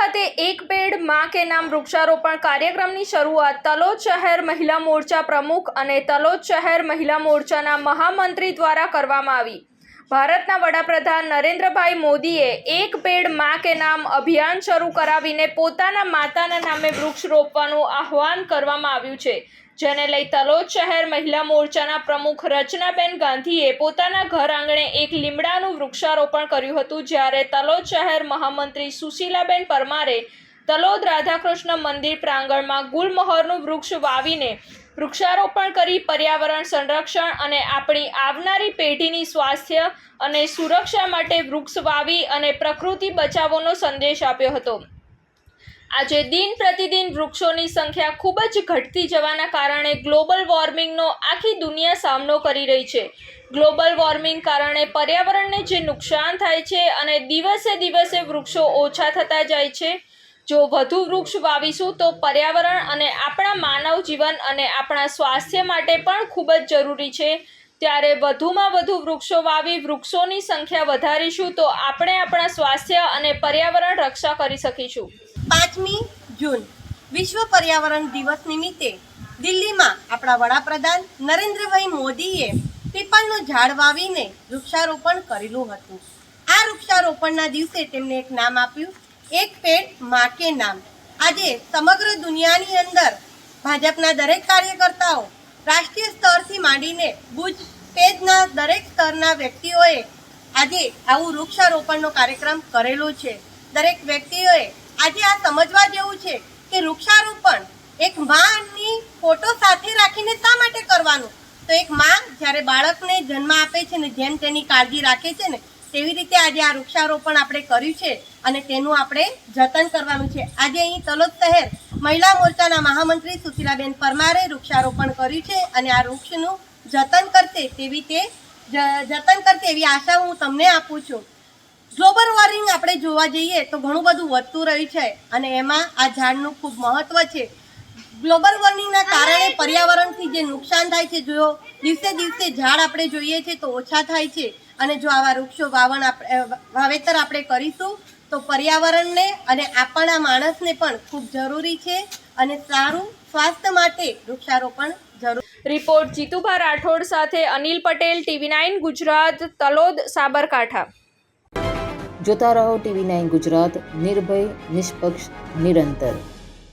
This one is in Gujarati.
ખાતે એક પેડમાં કે નામ વૃક્ષારોપણ કાર્યક્રમની શરૂઆત તલોદ શહેર મહિલા મોરચા પ્રમુખ અને તલોદ શહેર મહિલા મોરચાના મહામંત્રી દ્વારા કરવામાં આવી. ભારતના વડાપ્રધાન નરેન્દ્રભાઈ મોદીએ એક પેડમાં કે નામ અભિયાન શરૂ કરાવીને પોતાના માતાના નામે વૃક્ષ રોપવાનું આહ્વાન કરવામાં આવ્યું છે. જેને લઈ તલોદ શહેર મહિલા મોરચાના પ્રમુખ રચનાબેન ગાંધીએ પોતાના ઘર આંગણે એક લીમડાનું વૃક્ષારોપણ કર્યું હતું, જ્યારે તલોદ શહેર મહામંત્રી સુશીલાબેન પરમારે તલોદ રાધાકૃષ્ણ મંદિર પ્રાંગણમાં ગુલમહોરનું વૃક્ષ વાવીને વૃક્ષારોપણ કરી પર્યાવરણ સંરક્ષણ અને આપણી આવનારી પેઢીની સ્વાસ્થ્ય અને સુરક્ષા માટે વૃક્ષ વાવી અને પ્રકૃતિ બચાવોનો સંદેશ આપ્યો હતો. આજે દિન પ્રતિદિન વૃક્ષોની સંખ્યા ખૂબ જ ઘટતી જવાના કારણે ગ્લોબલ વોર્મિંગનો આખી દુનિયા સામનો કરી રહી છે. ગ્લોબલ વોર્મિંગ કારણે પર્યાવરણને જે નુકસાન થાય છે અને દિવસે દિવસે વૃક્ષો ઓછા થતા જાય છે જો વધુ વૃક્ષ વાવીશું તો પર્યાવરણ અને આપણા માનવ જીવન અને આપણા સ્વાસ્થ્ય માટે પણ ખૂબ જ જરૂરી છે. ત્યારે વધુમાં વધુ વૃક્ષો વાવી, વૃક્ષોની સંખ્યા વધારીશું તો આપણે આપણા સ્વાસ્થ્ય અને પર્યાવરણ રક્ષા કરી શકીશું. પાંચમી જૂન, વિશ્વ પર્યાવરણ દિવસ નિમિત્તે દિલ્હીમાં આપણા વડાપ્રધાન નરેન્દ્રભાઈ મોદીએ પીપળનું ઝાડ વાવીને વૃક્ષારોપણ કરેલું હતું. આ વૃક્ષારોપણના દિવસે તેમણે એક નામ આપ્યું એક પેડ મા કે નામ. આજે સમગ્ર દુનિયાની અંદર ભાજપના દરેક કાર્યકર્તાઓ રાષ્ટ્રીય સ્તરથી માંડીને ભુજ પેજના દરેક સ્તરના વ્યક્તિઓએ આજે આવું વૃક્ષારોપણનો કાર્યક્રમ કરેલો છે. દરેક વ્યક્તિઓએ આજે આ સમજવા જેવું છે કે વૃક્ષારોપણ એક માની ફોટો સાથે રાખીને શા માટે કરવાનું? તો એક માં જ્યારે બાળકને જન્મ આપે છે ને જેમ તેની કાળજી રાખે છે ને તેવી રીતે આજે આ વૃક્ષારોપણ આપણે કર્યું છે અને તેનું આપણે જતન કરવાનું છે. આજે અહીં તલોદ શહેર મહિલા મોરચાના મહામંત્રી સુશીલાબેન પરમારે વૃક્ષારોપણ કર્યું છે અને આ વૃક્ષનું જતન કરશે તેવી તે જતન કરશે એવી આશા હું તમને આપું છું. ગ્લોબલ વોર્મિંગ આપણે જોવા જઈએ તો ઘણું બધું વધતું રહ્યું છે અને એમાં આ ઝાડનું ખૂબ મહત્ત્વ છે. ગ્લોબલ વોર્મિંગના કારણે પર્યાવરણથી જે નુકસાન થાય છે જો દિવસે દિવસે ઝાડ આપણે જોઈએ છે તો ઓછા થાય છે. અને જો આવા વૃક્ષો વાવણ આપણે વાવેતર આપણે કરીશું તો પર્યાવરણને અને આપણા માણસને પણ ખૂબ જરૂરી છે અને સારું સ્વાસ્થ્ય માટે વૃક્ષારોપણ જરૂર. રિપોર્ટ જીતુભા રાઠોડ સાથે અનિલ પટેલ ટીવી નાઇન ગુજરાત તલોદ સાબરકાંઠા. જોતા રહો ટીવી નાઇન ગુજરાત નિર્ભય નિષ્પક્ષ નિરંતર.